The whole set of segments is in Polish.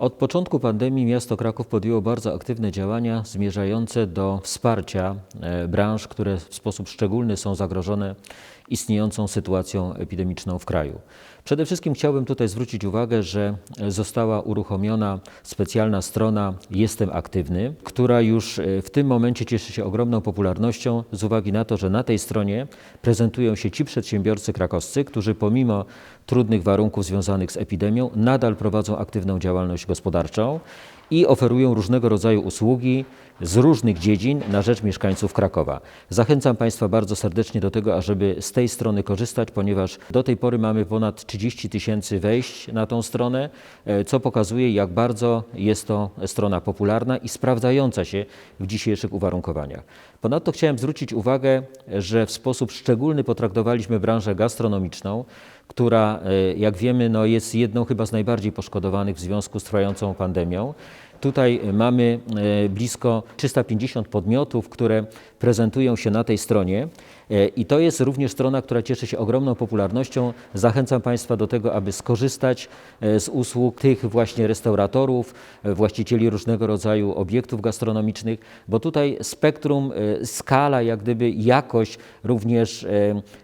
Od początku pandemii miasto Kraków podjęło bardzo aktywne działania zmierzające do wsparcia e, branż, które w sposób szczególny są zagrożone istniejącą sytuacją epidemiczną w kraju. Przede wszystkim chciałbym tutaj zwrócić uwagę, że została uruchomiona specjalna strona Jestem Aktywny, która już e, w tym momencie cieszy się ogromną popularnością z uwagi na to, że na tej stronie prezentują się ci przedsiębiorcy krakowscy, którzy pomimo trudnych warunków związanych z epidemią nadal prowadzą aktywną działalność gospodarczą i oferują różnego rodzaju usługi z różnych dziedzin na rzecz mieszkańców Krakowa. Zachęcam Państwa bardzo serdecznie do tego, ażeby z tej strony korzystać, ponieważ do tej pory mamy ponad 30 tysięcy wejść na tą stronę, e, co pokazuje, jak bardzo jest to strona popularna i sprawdzająca się w dzisiejszych uwarunkowaniach. Ponadto chciałem zwrócić uwagę, że w sposób szczególny potraktowaliśmy branżę gastronomiczną, która, e, jak wiemy, no jest jedną chyba z najbardziej poszkodowanych w związku z trwającą pandemią. Tutaj mamy e, blisko 350 podmiotów, które prezentują się na tej stronie. E, I to jest również strona, która cieszy się ogromną popularnością. Zachęcam Państwa do tego, aby skorzystać e, z usług tych właśnie restauratorów, właścicieli różnego rodzaju obiektów gastronomicznych, bo tutaj spektrum, skala, jak gdyby jakość, również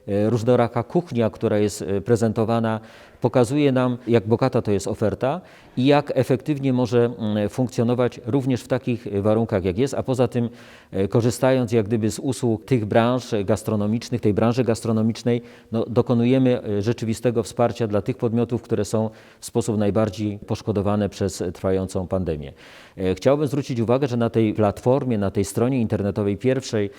różnoraka kuchnia, która jest prezentowana, pokazuje nam, jak bogata to jest oferta i jak efektywnie może mm, funkcjonować również w takich warunkach, jak jest, a poza tym e, korzystając jak gdyby z usług tych branż gastronomicznych, tej branży gastronomicznej, no, dokonujemy e, rzeczywistego wsparcia dla tych podmiotów, które są w sposób najbardziej poszkodowane przez trwającą pandemię. E, Chciałbym zwrócić uwagę, że na tej platformie, na tej stronie internetowej pierwszej,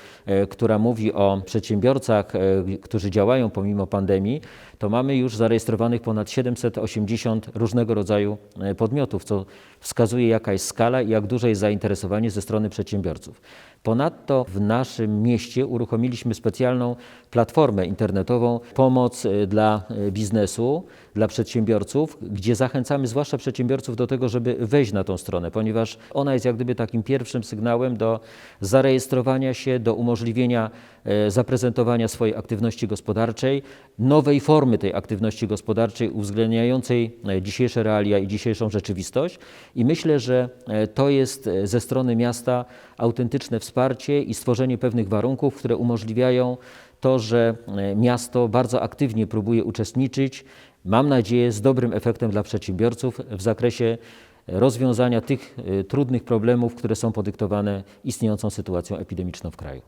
która mówi o przedsiębiorcach, którzy działają pomimo pandemii, to mamy już zarejestrowanych ponad 780 różnego rodzaju e, podmiotów, co wskazuje jaka jest skala i jak duże jest zainteresowanie ze strony przedsiębiorców. Ponadto w naszym mieście uruchomiliśmy specjalną platformę internetową Pomoc e, dla e, biznesu, dla przedsiębiorców, gdzie zachęcamy zwłaszcza przedsiębiorców do tego, żeby wejść na tą stronę, ponieważ ona jest jak gdyby takim pierwszym sygnałem do zarejestrowania się, do umożliwienia zaprezentowania swojej aktywności gospodarczej, nowej formy tej aktywności gospodarczej, uwzględniającej e, dzisiejsze realia i dzisiejszą rzeczywistość. I myślę, że e, to jest e, ze strony miasta autentyczne wsparcie i stworzenie pewnych warunków, które umożliwiają to, że miasto bardzo aktywnie próbuje uczestniczyć, mam nadzieję, z dobrym efektem dla przedsiębiorców w zakresie rozwiązania tych trudnych problemów, które są podyktowane istniejącą sytuacją epidemiczną w kraju.